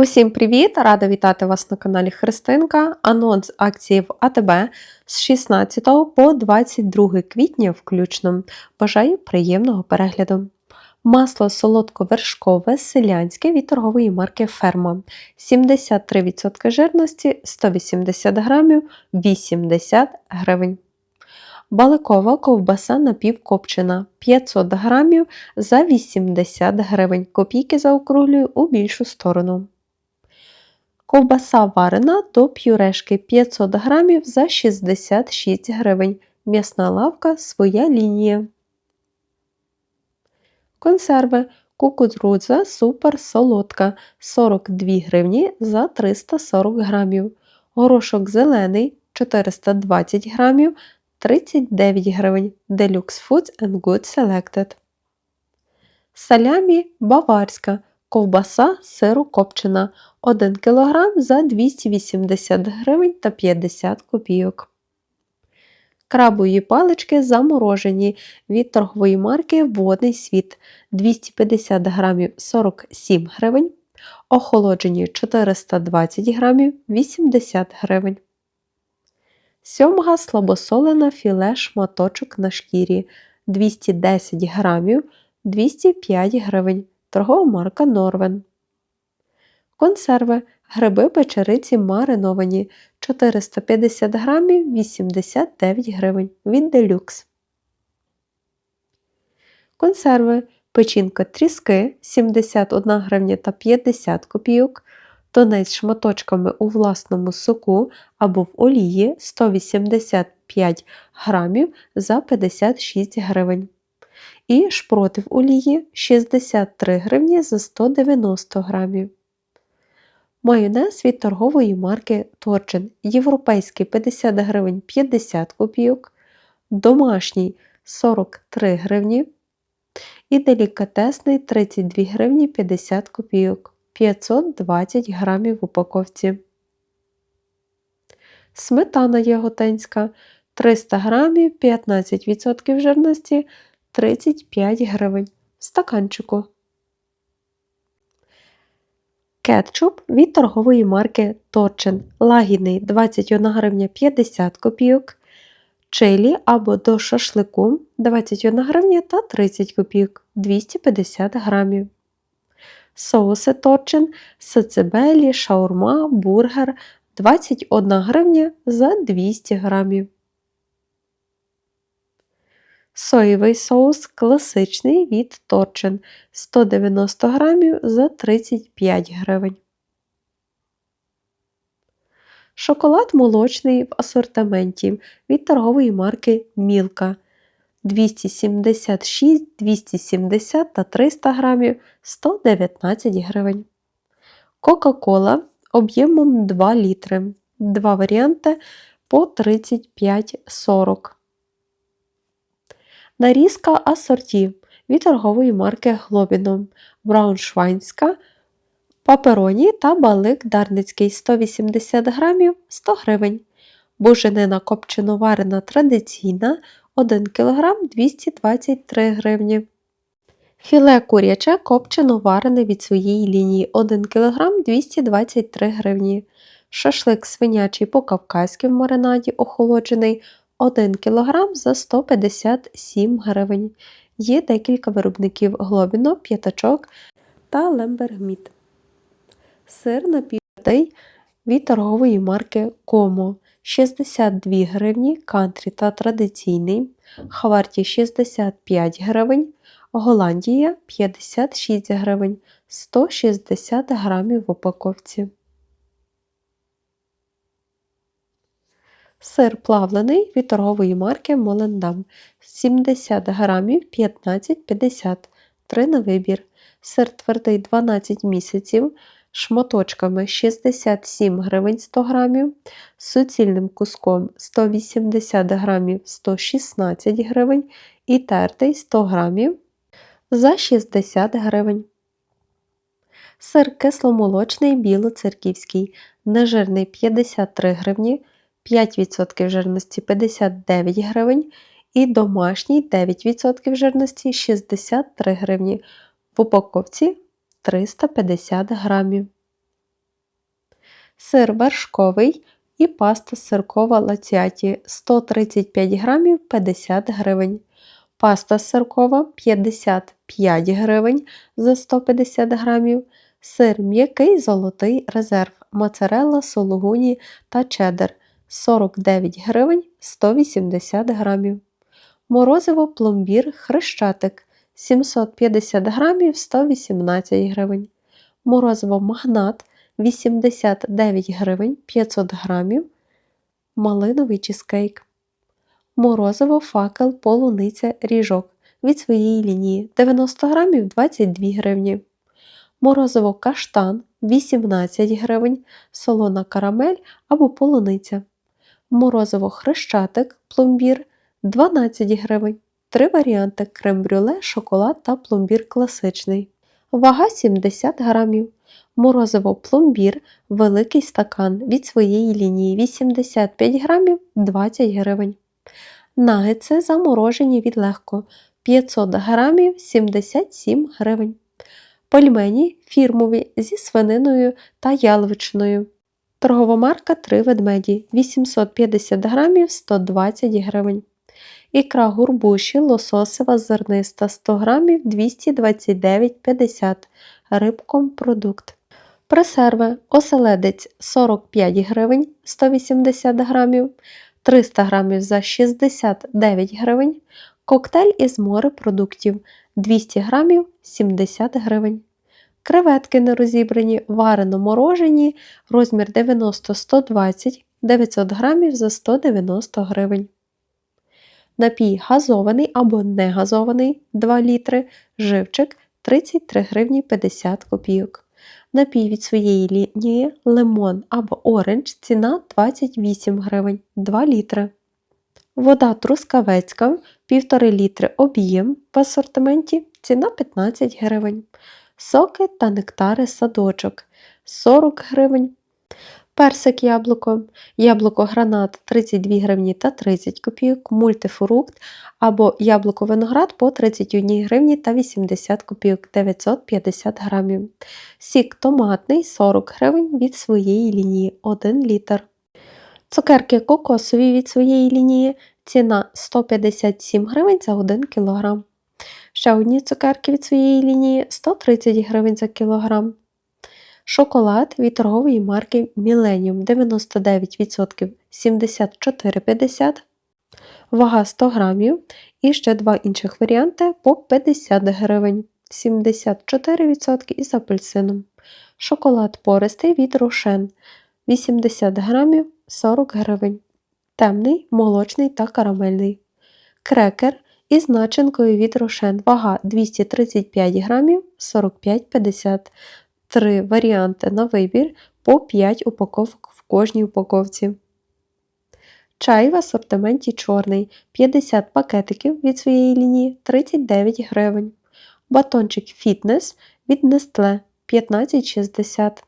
Усім привіт! Рада вітати вас на каналі Христинка. Анонс акції в АТБ з 16 по 22 квітня включно. Бажаю приємного перегляду. Масло солодко-вершкове селянське від торгової марки Ферма. 73% жирності 180 грамів 80 гривень. Баликова ковбаса напівкопчена 500 грамів за 80 гривень. Копійки заокруглюю у більшу сторону. Ковбаса варена до пюрешки 500 грамів за 66 гривень. М'ясна лавка своя лінія. Консерви. Кукурудза супер солодка 42 гривні за 340 грамів. Горошок зелений 420 грамів 39 гривень. Deluxe Foods and Good Selected. Салямі баварська. Ковбаса сиру копчена 1 кг за 280 гривень та 50 копійок. Крабові палички заморожені від торгової марки Водний світ 250 грамів 47 гривень. Охолоджені 420 грамів 80 гривень. Сьомга слабосолена філе шматочок на шкірі 210 грамів 205 гривень. Торгова марка Норвен. Консерви. Гриби печериці мариновані 450 грамів 89 гривень від Deluxe. Консерви. Печінка тріски 71 гривня та 50 копійок. Тонець шматочками у власному соку або в олії 185 грамів за 56 гривень. І шпроти в олії 63 гривні за 190 грамів. Майонез від торгової марки Торчин. Європейський 50 гривень 50 копійок, домашній 43 гривні і делікатесний 32 гривні 50 копійок, 520 грамів в упаковці. Сметана яготинська 300 грамів 15% жирності 35 гривень в стаканчику. Кетчуп від торгової марки Торчин. Лагідний 21 гривня 50 копійок. Чилі або до шашлику 21 гривня та 30 копійок 250 грамів. Соуси Торчин, сацебелі, шаурма, бургер 21 гривня за 200 грамів. Соєвий соус класичний від Торчин 190 грамів за 35 гривень. Шоколад молочний в асортименті від торгової марки Мілка 276, 270 та 300 грамів 119 гривень. Кока-кола об'ємом 2 літри. Два варіанти по 35,40. Нарізка асорті від торгової марки Глобіно, Брауншвайнська, папероні та балик дарницький 180 грамів 100 гривень. Буженина копчено-варена традиційна 1 кг 223 гривні. Філе куряче копчено варене від своєї лінії 1 кг 223 гривні. Шашлик свинячий по кавказьки в маринаді охолоджений 1 кг за 157 гривень. Є декілька виробників глобіно, п'ятачок та лембергміт. Сир напівтий від торгової марки Комо 62 гривні, кантрі та традиційний, Хаварті 65 гривень, Голландія 56 гривень, 160 грамів в упаковці. Сир плавлений від торгової марки Молендам 70 грамів 15,50 3 на вибір. Сир твердий 12 місяців. Шматочками 67 гривень 100 грамів, суцільним куском 180 грамів 116 гривень. І тертий 100 грамів за 60 гривень. Сир кисломолочний білоцерківський, нежирний 53 гривні, 5% жирності 59 гривень і домашній 9% жирності 63 гривні. В упаковці 350 грамів. сир вершковий і паста сиркова лаціаті 135 грамів 50 гривень. Паста сиркова 55 гривень за 150 грамів. Сир м'який золотий резерв, моцарелла, сулугуні та чеддер 49 гривень 180 грамів. Морозиво пломбір хрещатик 750 грамів 118 гривень. Морозиво магнат 89 гривень 500 грамів. Малиновий чизкейк. Морозиво факел полуниця ріжок від своєї лінії 90 грамів 22 гривні. Морозиво каштан 18 гривень, солона карамель або полуниця. Морозиво хрещатик пломбір 12 гривень. Три варіанти крем-брюле, шоколад та пломбір класичний. Вага 70 грамів. Морозиво пломбір, великий стакан від своєї лінії 85 грамів 20 гривень. Нагетси заморожені від легко 500 грамів 77 гривень. Пельмені фірмові зі свининою та яловичною. Торгова марка 3 ведмеді 850 грамів 120 гривень. Ікра гурбуші лососева зерниста 100 грамів 229,50 рибком продукт. Пресерви оселедець 45 гривень 180 грамів, 300 грамів за 69 гривень, коктейль із морепродуктів 200 грамів 70 гривень. Креветки нерозібрані, варено морожені, розмір 90-120 900 грамів за 190 гривень. Напій газований або не газований 2 літри, живчик 33 гривні 50 копійок. Напій від своєї лінії лимон або оранж ціна 28 гривень 2 літри. Вода трускавецька 1,5 літри об'єм в асортименті ціна 15 гривень. Соки та нектари садочок 40 гривень. Персик яблуко, яблуко гранат 32 гривні та 30 копійок, мультифрукт або яблуко виноград по 31 гривні та 80 копійок 950 грамів. Сік томатний 40 гривень від своєї лінії 1 літр. Цукерки кокосові від своєї лінії ціна 157 гривень за 1 кг. Ще одні цукерки від своєї лінії 130 гривень за кілограм. Шоколад від торгової марки Millennium 99% 74,50, вага 100 грамів. І ще два інших варіанти по 50 гривень 74% із апельсином. Шоколад пористий від Рошен 80 грамів 40 гривень. Темний, молочний та карамельний. Крекер із начинкою від Рошен. Вага 235 грамів 45,50 Три варіанти на вибір по 5 упаковок в кожній упаковці. Чай в асортименті чорний 50 пакетиків від своєї лінії 39 гривень. Батончик фітнес від Nestle 15,60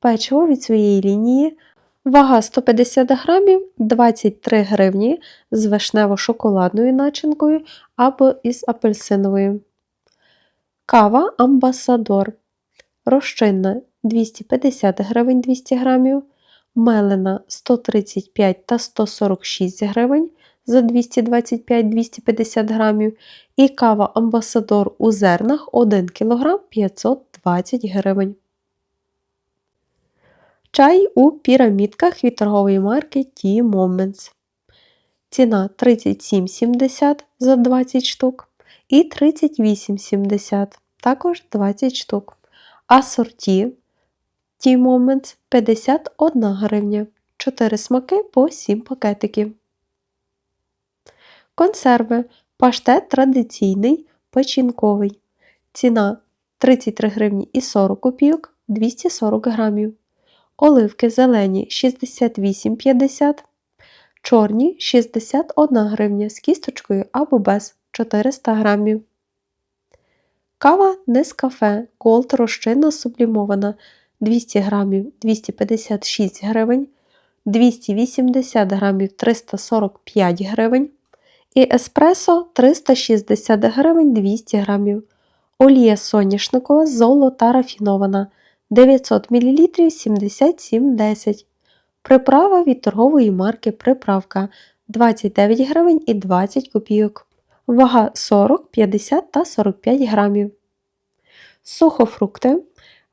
Печиво від своєї лінії. Вага 150 грамів 23 гривні з вишнево-шоколадною начинкою або із апельсиновою. Кава Амбасадор розчинна 250 гривень 200 грамів, мелена 135 та 146 гривень за 225-250 грамів і кава Амбасадор у зернах 1 кг 520 гривень. Чай у пірамідках від торгової марки Tea Moments. Ціна 37,70 за 20 штук і 38,70 також 20 штук. Асорті Tea Moments 51 гривня. 4 смаки по 7 пакетиків. Консерви. Паштет традиційний печінковий. Ціна 33 гривні і 40 копійок 240 грамів. Оливки зелені 68,50 Чорні 61 гривня з кісточкою або без 400 грамів. Кава Нескафе Gold розчинна сублімована 200 грамів 256 гривень, 280 грамів 345 гривень і еспресо 360 гривень 200 грамів. Олія соняшникова золота рафінована 900 мл 77,10 Приправа від торгової марки Приправка 29 гривень і 20 копійок. Вага 40, 50 та 45 грамів. Сухофрукти.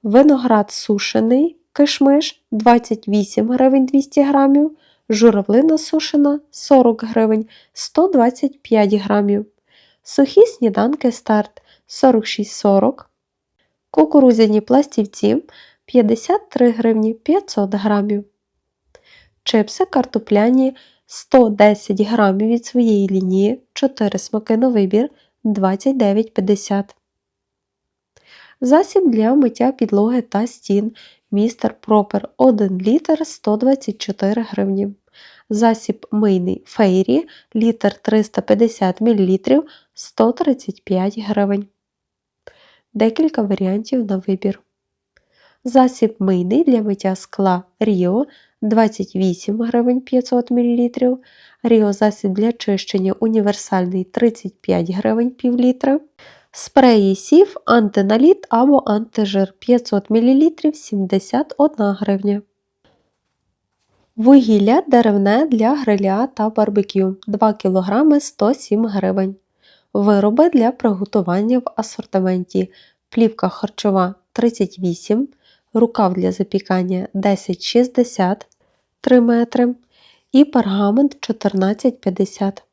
Виноград сушений, кишмиш 28 гривень 200 грамів. Журавлина сушена 40 гривень 125 грамів. Сухі сніданки старт 46,40. Кукурудзяні пластівці 53 гривні 500 грамів. Чипси картопляні 110 грамів від своєї лінії, 4 смаки на вибір 29,50. Засіб для миття підлоги та стін Містер Пропер 1 літр 124 гривні. Засіб мийний Фейрі літр 350 мл 135 гривень. Декілька варіантів на вибір. Засіб мийний для миття скла Ріо 28 гривень 500 мл. Ріо засіб для чищення універсальний 35 гривень пів літра. Спреї сів антиналіт або антижир 500 мл 71 гривня. Вугілля деревне для гриля та барбекю 2 кг 107 гривень. Вироби для приготування в асортименті. Плівка харчова 38, рукав для запікання 10,60 3 метри і пергамент 1450.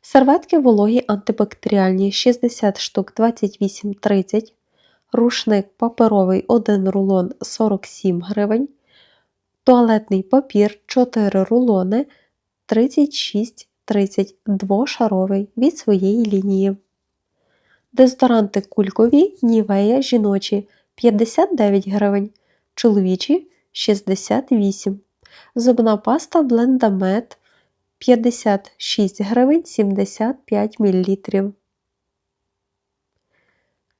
Серветки вологі антибактеріальні 60 штук 28,30, рушник паперовий 1 рулон 47 гривень, туалетний папір 4 рулони 36 32-шаровий від своєї лінії. Дезодоранти кулькові нівея жіночі 59 гривень, чоловічі 68 Зубна паста блендамет 56 гривень 75 мл.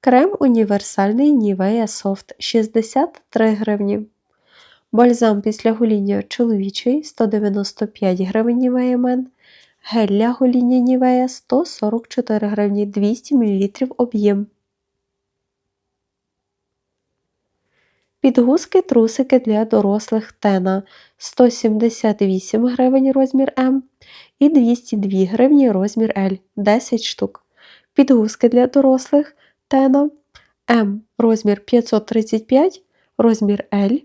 Крем універсальний Нівея Софт 63 гривні. Бальзам після гоління чоловічий 195 гривень Нівея Мен, Гель для гоління Нівея 144 гривні 200 мл об'єм. Підгузки трусики для дорослих Тена 178 гривень розмір М і 202 гривні розмір L 10 штук. Підгузки для дорослих Тена М розмір 535, розмір L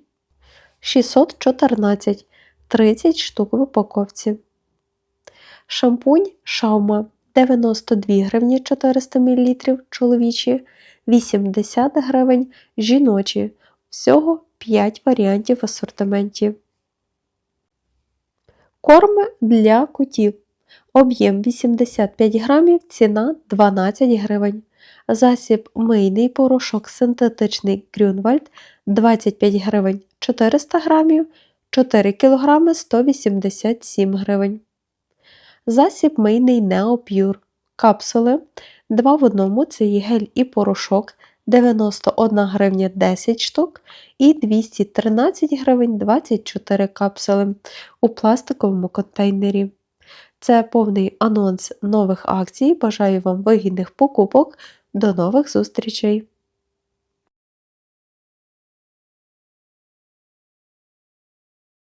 614 30 штук в упаковці. Шампунь Шаума 92 гривні 400 мл чоловічі, 80 гривень жіночі. Всього 5 варіантів в асортименті. Корм для котів. Об'єм 85 грамів, ціна 12 гривень. Засіб мийний порошок синтетичний Грюнвальд 25 гривень 400 грамів, 4 кг 187 гривень. Засіб мийний Неопюр. Капсули 2 в 1 це є гель і порошок 91 гривня 10 штук і 213 гривень 24 капсули у пластиковому контейнері. Це повний анонс нових акцій. Бажаю вам вигідних покупок. До нових зустрічей!